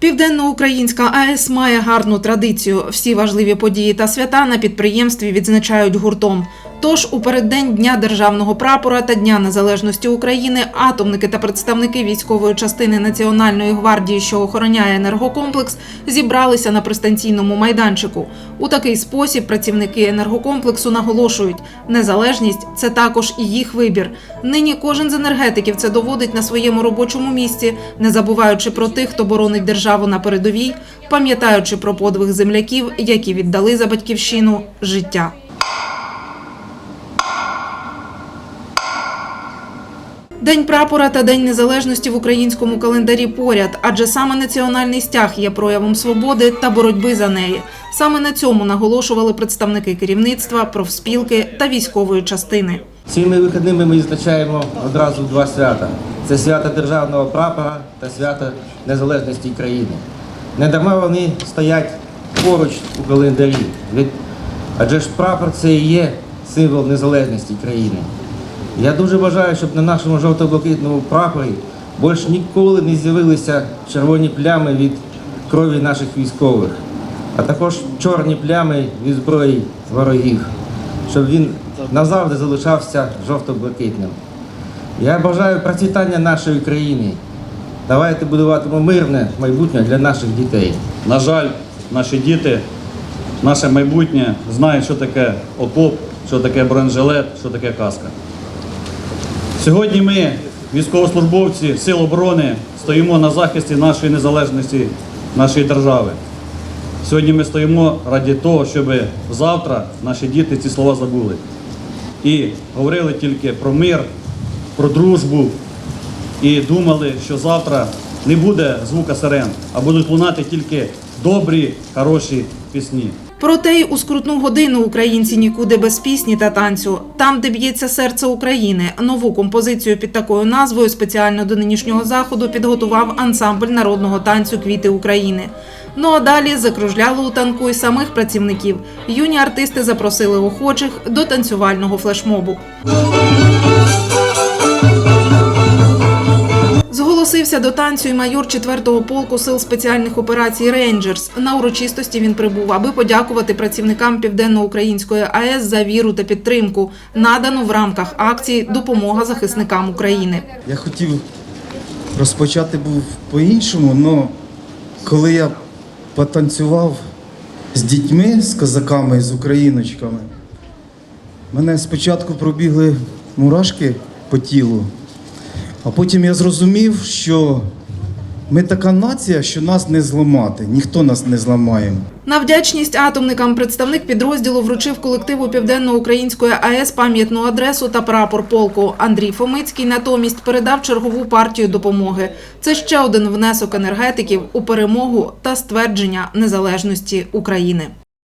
Південноукраїнська АЕС має гарну традицію. Всі важливі події та свята на підприємстві відзначають гуртом. Тож у переддень Дня державного прапора та Дня Незалежності України атомники та представники військової частини Національної гвардії, що охороняє енергокомплекс, зібралися на пристанційному майданчику. У такий спосіб працівники енергокомплексу наголошують, незалежність це також і їх вибір. Нині кожен з енергетиків це доводить на своєму робочому місці, не забуваючи про тих, хто боронить державу на передовій, пам'ятаючи про подвиг земляків, які віддали за батьківщину життя. День прапора та День незалежності в українському календарі поряд, адже саме національний стяг є проявом свободи та боротьби за неї. Саме на цьому наголошували представники керівництва, профспілки та військової частини. Цими вихідними ми відзначаємо одразу два свята: це свято державного прапора та свято незалежності країни. Не дарма вони стоять поруч у календарі. Адже ж прапор це і є символ незалежності країни. Я дуже бажаю, щоб на нашому жовто-блакитному прапорі більш ніколи не з'явилися червоні плями від крові наших військових, а також чорні плями від зброї ворогів, щоб він назавжди залишався жовто-блакитним. Я бажаю процвітання нашої країни. Давайте будуватимемо мирне майбутнє для наших дітей. На жаль, наші діти, наше майбутнє знають, що таке окоп, що таке бронежилет, що таке каска. Сьогодні ми, військовослужбовці Сил оборони, стоїмо на захисті нашої незалежності, нашої держави. Сьогодні ми стоїмо раді того, щоб завтра наші діти ці слова забули. І говорили тільки про мир, про дружбу, і думали, що завтра не буде звука сирен, а будуть лунати тільки добрі, хороші пісні. Проте й у скрутну годину українці нікуди без пісні та танцю. Там, де б'ється серце України, нову композицію під такою назвою спеціально до нинішнього заходу підготував ансамбль народного танцю Квіти України. Ну а далі закружляли у танку й самих працівників. Юні артисти запросили охочих до танцювального флешмобу. Зголосився до танцю і майор 4-го полку сил спеціальних операцій Рейнджерс. На урочистості він прибув, аби подякувати працівникам Південноукраїнської АЕС за віру та підтримку, надану в рамках акції Допомога захисникам України. Я хотів розпочати був по-іншому, але коли я потанцював з дітьми, з козаками, з україночками, мене спочатку пробігли мурашки по тілу, а потім я зрозумів, що ми така нація, що нас не зламати, ніхто нас не зламає. На вдячність атомникам представник підрозділу вручив колективу Південноукраїнської АЕС пам'ятну адресу та прапор полку. Андрій Фомицький натомість передав чергову партію допомоги. Це ще один внесок енергетиків у перемогу та ствердження незалежності України.